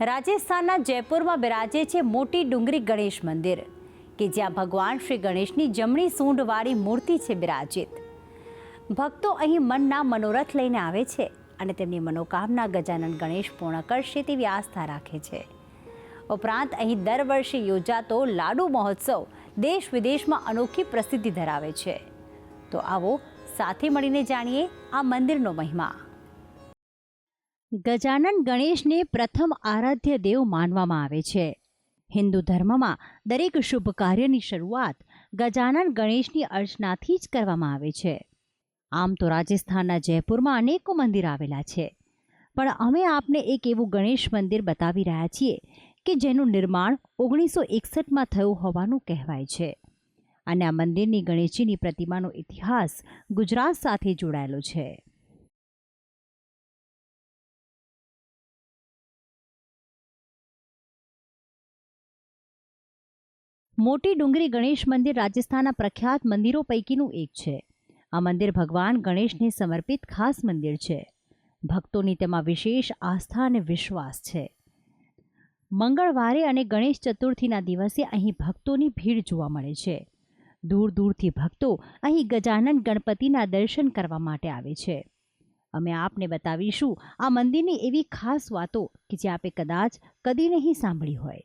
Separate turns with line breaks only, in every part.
રાજસ્થાનના જયપુરમાં બિરાજે છે મોટી ડુંગરી ગણેશ મંદિર, કે જ્યાં ભગવાન શ્રી ગણેશની જમણી સૂંઢવાળી મૂર્તિ છે બિરાજિત. ભક્તો અહીં મનના મનોરથ લઈને આવે છે અને તેમની મનોકામના ગજાનન ગણેશ પૂર્ણ કરશે તેવી આસ્થા રાખે છે. ઉપરાંત અહીં દર વર્ષે યોજાતો લાડુ મહોત્સવ દેશ વિદેશમાં અનોખી પ્રસિદ્ધિ ધરાવે છે. તો આવો સાથે મળીને જાણીએ આ મંદિરનો મહિમા. ગજાનન ગણેશને પ્રથમ આરાધ્ય દેવ માનવામાં આવે છે. હિન્દુ ધર્મમાં દરેક શુભ કાર્યની શરૂઆત ગજાનન ગણેશની અર્ચનાથી જ કરવામાં આવે છે. આમ તો રાજસ્થાનના જયપુરમાં અનેકો મંદિર આવેલા છે. પણ અમે આપને એક એવું ગણેશ મંદિર બતાવી રહ્યા છીએ કે જેનું નિર્માણ ઓગણીસો એકસઠમાં થયું હોવાનું કહેવાય છે. અને આ મંદિરની ગણેશજીની પ્રતિમાનો ઇતિહાસ ગુજરાત સાથે જોડાયેલો છે. મોટી ડુંગરી ગણેશ મંદિર રાજસ્થાનના પ્રખ્યાત મંદિરો પૈકીનું એક છે. આ મંદિર ભગવાન ગણેશને સમર્પિત ખાસ મંદિર છે. ભક્તોની તેમાં વિશેષ આસ્થા અને વિશ્વાસ છે. મંગળવારે અને ગણેશ ચતુર્થીના દિવસે અહીં ભક્તોની ભીડ જોવા મળે છે. દૂર દૂરથી ભક્તો અહીં ગજાનન ગણપતિના દર્શન કરવા માટે આવે છે. અમે આપને બતાવીશું આ મંદિરની એવી ખાસ વાતો કે જે આપે કદાચ કદી નહીં સાંભળી હોય.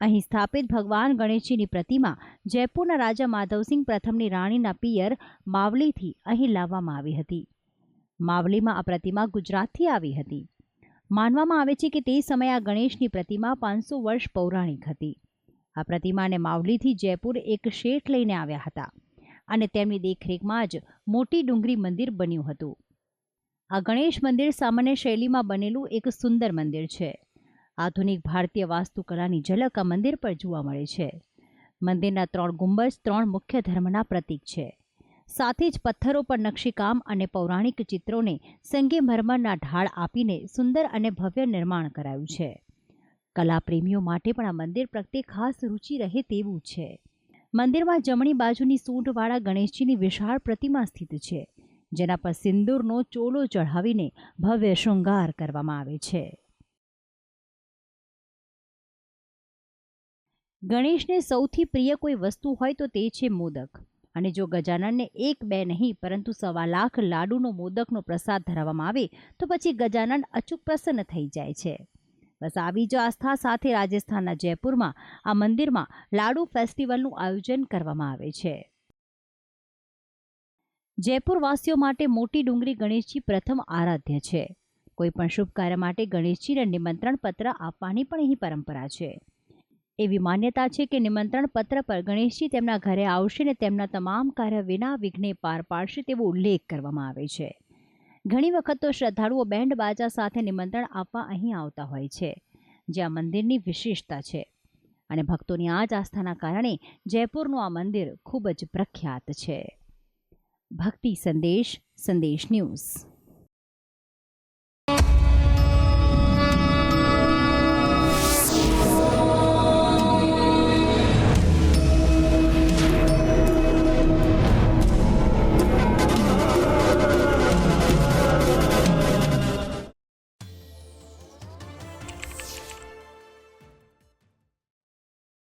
અહીં સ્થાપિત ભગવાન ગણેશજીની પ્રતિમા જયપુરના રાજા માધવસિંહ પ્રથમની રાણીના પિયર માવલીથી અહીં લાવવામાં આવી હતી. માવલીમાં આ પ્રતિમા ગુજરાતથી આવી હતી. માનવામાં આવે છે કે તે સમયે આ ગણેશની પ્રતિમા પાંચસો વર્ષ પૌરાણિક હતી. આ પ્રતિમાને માવલીથી જયપુર એક શેઠ લઈને આવ્યા હતા અને તેમની દેખરેખમાં જ મોટી ડુંગરી મંદિર બન્યું હતું. આ ગણેશ મંદિર સામાન્ય શૈલીમાં બનેલું એક સુંદર મંદિર છે. આધુનિક ભારતીય વાસ્તુકલાની ઝલક આ મંદિર પર જોવા મળે છે. મંદિરના ત્રણ ગુંબજ ત્રણ મુખ્ય ધર્મના પ્રતીક છે. સાથે જ પથ્થરો પર નકશીકામ અને પૌરાણિક ચિત્રોને સંગેમરમરના ઢાળ આપીને સુંદર અને ભવ્ય નિર્માણ કરાયું છે. કલાપ્રેમીઓ માટે પણ આ મંદિર પ્રત્યે ખાસ રુચિ રહે તેવું છે. મંદિરમાં જમણી બાજુની સૂંઢવાળા ગણેશજીની વિશાળ પ્રતિમા સ્થિત છે, જેના પર સિંદૂરનો ચોલો ચઢાવીને ભવ્ય શૃંગાર કરવામાં આવે છે. ગણેશને સૌથી પ્રિય કોઈ વસ્તુ હોય તો તે છે મોદક. અને જો ગજાનનને એક બે નહીં, પરંતુ સવા લાખ લાડુનો મોદકનો પ્રસાદ ધરાવવામાં આવે, તો પછી ગજાનન અચૂક પ્રસન્ન થઈ જાય છે. બસ આવી જ આસ્થા સાથે રાજસ્થાનના જયપુરમાં, આ મંદિરમાં લાડુ ફેસ્ટિવલનું આયોજન કરવામાં આવે છે. જયપુરવાસીઓ માટે મોટી ડુંગરી ગણેશજી પ્રથમ આરાધ્ય છે. કોઈ પણ શુભ કાર્ય માટે ગણેશજીને નિમંત્રણ પત્ર આપવાની પણ અહીં પરંપરા છે. એવી માન્યતા છે કે નિમંત્રણ પત્ર પર ગણેશજી તેમના ઘરે આવશે ને તેમના તમામ કાર્ય વિના વિઘ્ને પાર પાડશે તેવો ઉલ્લેખ કરવામાં આવે છે. ઘણી વખત તો શ્રદ્ધાળુઓ બેન્ડ બાજા સાથે નિમંત્રણ આપવા અહીં આવતા હોય છે જે આ મંદિરની વિશેષતા છે. અને ભક્તોની આ જ આસ્થાના કારણે જયપુરનું આ મંદિર ખૂબ જ પ્રખ્યાત છે. ભક્તિ સંદેશ સંદેશ ન્યૂઝ.